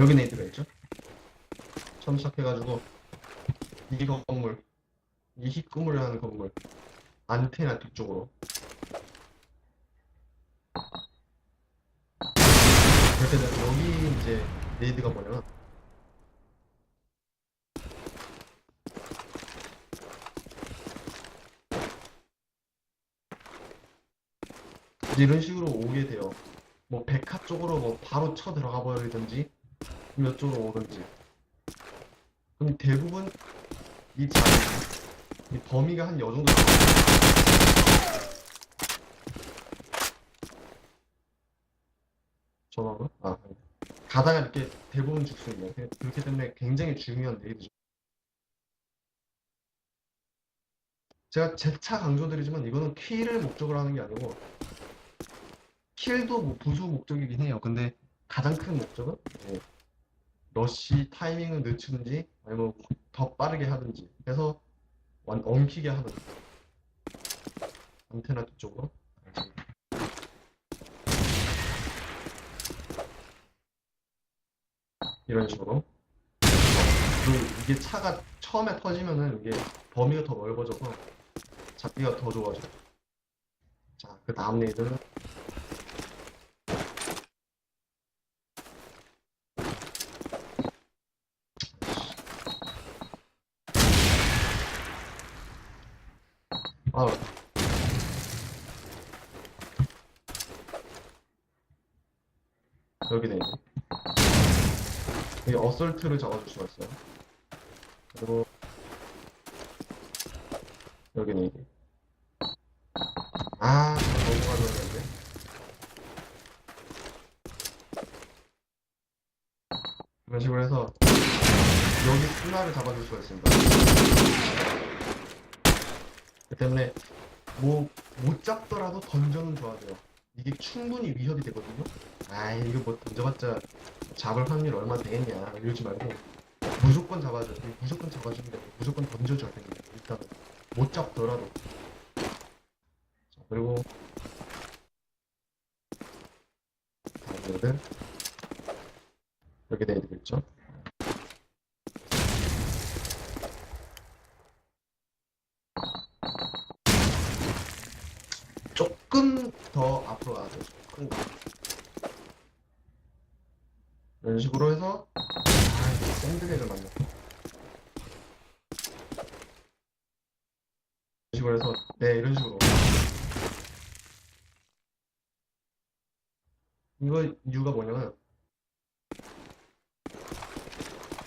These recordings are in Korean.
여기 네이트가 있죠? 처음 시작해가지고 이 건물 이 희끄물을 하는 건물 안테나 뒤쪽으로 그렇게 여기 이제 네이드가 이제 이런 식으로 오게 돼요. 뭐 백화 쪽으로 뭐 바로 쳐 들어가 버리든지 몇 쪽으로 오든지. 그럼 대부분 이 자리, 이 범위가 한 요 정도. 전화가? 아. 가다가 이렇게 대부분 죽습니다. 그렇기 때문에 굉장히 중요한 네이드죠. 제가 재차 강조드리지만 이거는 킬을 목적으로 하는 게 아니고 킬도 뭐 부수 목적이긴 해요. 근데 가장 큰 목적은 뭐 러쉬 타이밍을 늦추든지 아니면 더 빠르게 하든지 해서 완 엉키게 하든지. 안테나 뒤쪽으로. 이런 식으로. 이게 차가 처음에 터지면은 이게 범위가 더 넓어져서 잡기가 더 좋아져요. 자, 그 다음 레이드는 아, 여기네. 여기 어설트를 잡아줄 수가 있어요. 그리고 여기네. 아, 넘어가려고 했는데. 이런 식으로 해서 여기 스나를 잡아줄 수가 있습니다. 그 때문에 뭐 못 잡더라도 던져는 줘야 돼요. 이게 충분히 위협이 되거든요. 아, 이거 뭐 던져봤자 잡을 확률 얼마 되겠냐 이러지 말고 무조건 잡아줘야 돼. 무조건 잡아주면 돼. 무조건 던져줘야 돼. 일단은 못 잡더라도. 자, 그리고 다음 애들 여기 애들 있죠. 조금 더 앞으로 가야 돼. 조금 더. 이런 식으로 해서 아, 이거 샌드백을 만나. 이런 식으로 해서 네 이런 식으로. 이거 이유가 뭐냐면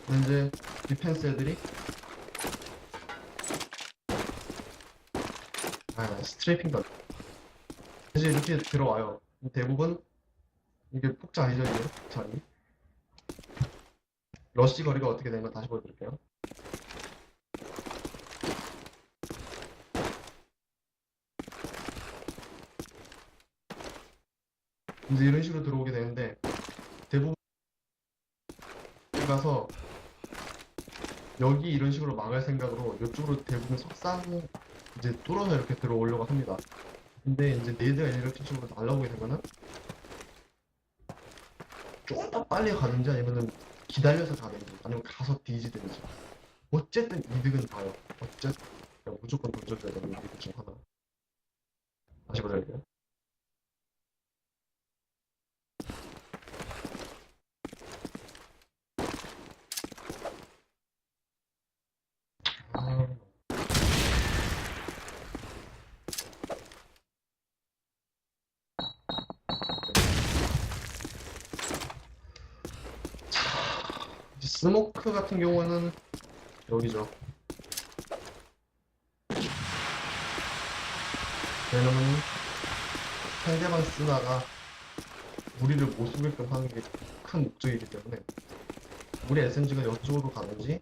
현재 디펜스 애들이 아 스트레이핑도 이제 이렇게 들어와요. 대부분 이게 폭자리죠 이게 자리 러시 거리가 어떻게 되는 건 다시 보여드릴게요 이제 이런 식으로 들어오게 되는데 대부분 가서 여기 이런 식으로 막을 생각으로 이쪽으로 대부분 석상 이제 뚫어서 이렇게 들어오려고 합니다. 근데 이제 네드가 이렇게 식으로 날라오게 되면은 조금 더 빨리 가든지 아니면은 기다려서 가든지 아니면 가서 뒤지든지 어쨌든 이득은 봐요. 어쨌든 무조건 던져줘야 되는 이득 중 하나. 다시 보여드릴게요. 스모크 같은 경우는 여기죠. 왜냐면 상대방 쓰다가 우리를 못 속게끔 하는 게 큰 목적이기 때문에 우리 SMG가 이쪽으로 가든지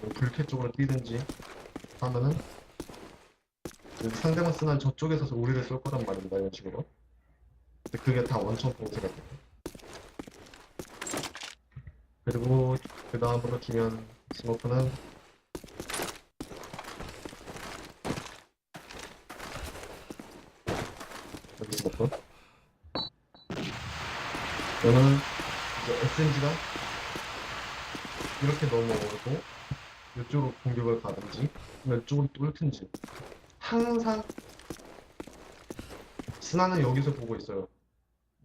뭐 불캐 쪽으로 뛰든지 하면은 그 상대방 쓰는 저쪽에서 우리를 쏠 거란 말입니다 이런 식으로 근데 그게 다 원천 봉쇄가 돼요 그리고 그 다음으로 중요한 스모크는 여기 스모크 이거는 이제 SMG가 이렇게 넘어오고 이쪽으로 공격을 가든지 이쪽으로 뚫든지 항상 스나는 여기서 보고 있어요.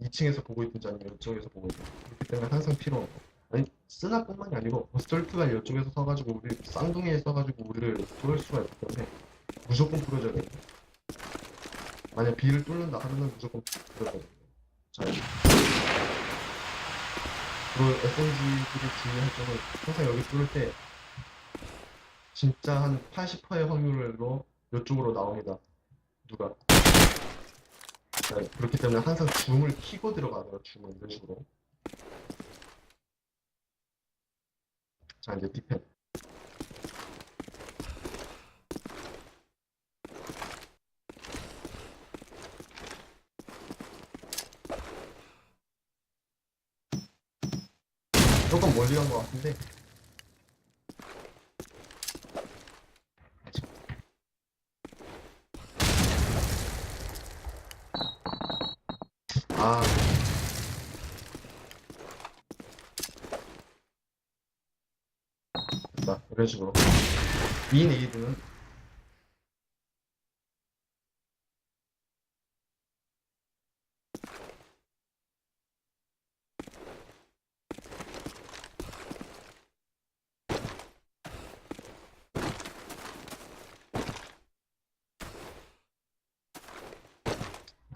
2층에서 보고 있든지 아니면 이쪽에서 보고 있든지. 그렇기 때문에 항상 필요한 거 아니 스나뿐만이 아니고 스톨트가 이쪽에서 서가지고 우리 쌍둥이에 서가지고 우리를 뚫을 수가 있기 때문에 무조건 뿌려줘야 돼요 만약 B를 뚫는다 하면은 무조건 뿌려줘야 돼요 자 그리고 SMG들이 주의할 점은 항상 여기 뚫을 때 진짜 한 80%의 확률로 이쪽으로 나옵니다. 누가. 네, 그렇기 때문에 항상 줌을 키고 들어가요. 줌을 이런 식으로. 자 이제 디펜. 조금 멀리 간 것 같은데 아 됐다 이런 식으로 이 네이드는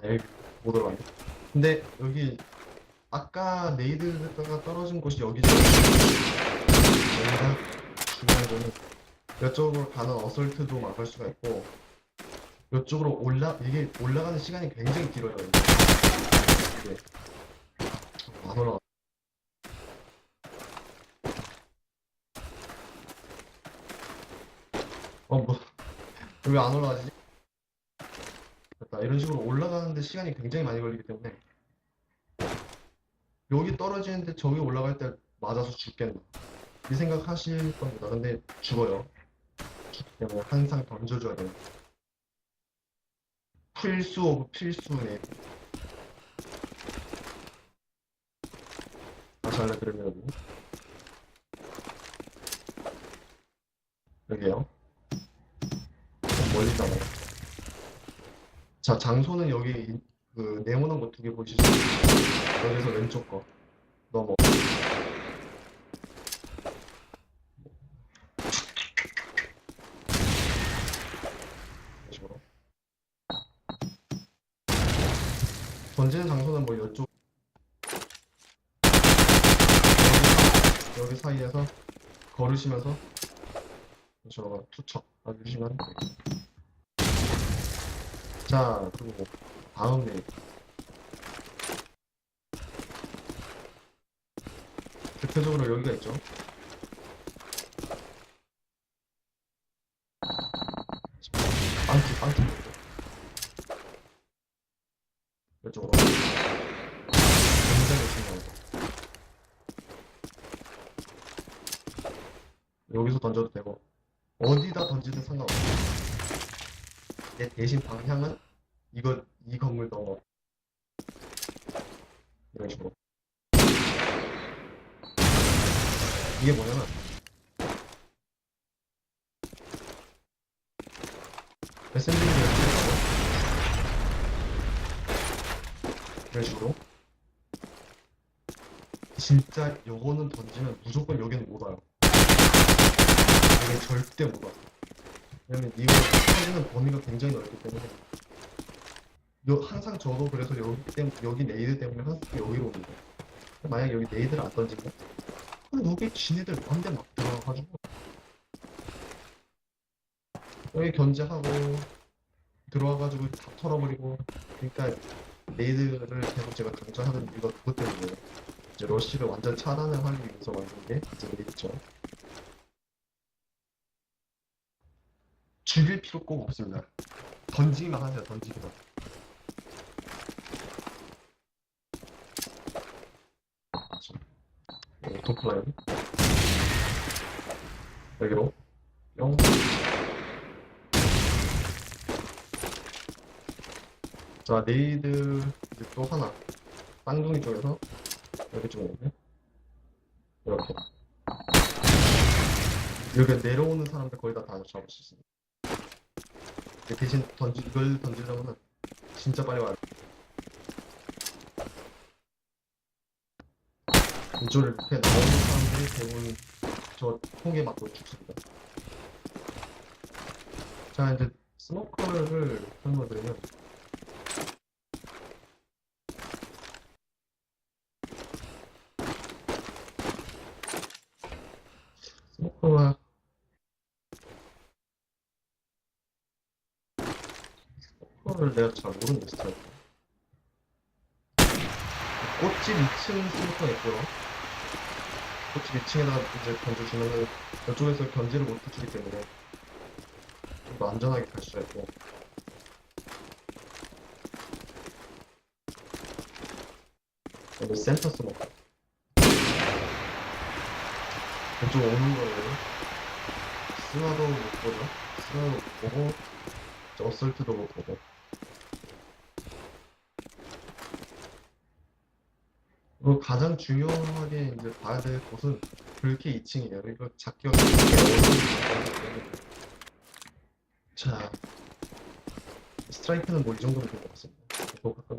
아, 여기 못 들어가네. 근데 여기 아까 네이드가 떨어진 곳이 여기죠. 여기가 중요한 거는 이쪽으로 가는 어설트도 막을 수가 있고 이쪽으로 올라 이게 올라가는 시간이 굉장히 길어요. 이게 안 올라가. 어뭐 왜안 올라가지? 됐다. 이런 식으로 올라가는데 시간이 굉장히 많이 걸리기 때문에 여기 떨어지는데 저기 올라갈 때 맞아서 죽겠나 이 생각 하실 겁니다. 근데 죽어요. 죽기 때문에 항상 던져줘야 돼요. 필수 오브 필수네. 다시 알려드리면 여기. 여기요. 좀 멀리 가나요? 자, 장소는 여기 이- 그 네모난 거 두 개 보이시죠? 여기서 왼쪽 거 넘어. 이런 식으로. 던지는 장소는 뭐 이쪽 여기, 사- 여기 사이에서 걸으시면서 저거 투척 해주시면. 자, 그리고 다음 네 대표적으로 여기가 있죠. 빵집, 빵집. 이쪽으로. 굉장히 중요하죠. 여기서 던져도 되고, 어디다 던지든 상관없어요. 내 대신 방향은 이거 이 건물 넘어. 이런 식으로. 이게 뭐냐면 SMB를 이런 식으로. 진짜 요거는 던지면 무조건 여기는 못 와요 여기 절대 못 와. 왜냐면 이거 터지는 범위가 굉장히 넓기 때문에 요, 항상 저도 그래서 여기 때 여기 네이드 때문에 항상 여기로 옵니다. 만약 여기 네이드를 안 던지면 그럼 여기 지네들 한대막 들어가가지고 여기 견제하고 들어와가지고 다 털어버리고 그러니까 네이드를 계속 제가 강조하는 이유가 그것 때문이에요. 이제 러쉬를 완전 차단을 하기 위해서 만든 게 이제 네이드죠. 죽일 필요 꼭 없습니다. 던지기만 하세요, 던지기만. 오토플라이 여기로 뿅 자, 네이드 이제 또 하나 쌍둥이 쪽에서 여기 쪽에 있네 이렇게 여기 내려오는 사람들 거의 다 다 잡을 수 있습니다. 근데 대신 던지 이걸 던지려면은 진짜 빨리 와야 돼. 이쪽을 이렇게 나오는 사람들이 대부분 저 통에 맞고 죽습니다. 자 이제 스모커를 설명드리면 스모커가 스모커를 내가 잘 스타일. 꽃집 2층 스모커가 있고요. 꽃집 2층에다가 이제 던져주면은 이쪽에서 견제를 못 해주기 때문에 좀 더 안전하게 갈 수가 있고 그리고 센터 스모커 이쪽 오는 거예요. 스나도 못 보죠. 스나도 못 보고 저 어설트도 못 보고 그리고 가장 중요하게 이제 봐야 될 곳은 불쾌 2층이에요. 이거 어려운 자 스트라이크는 뭐 이 정도면 될것 같습니다. 또 가끔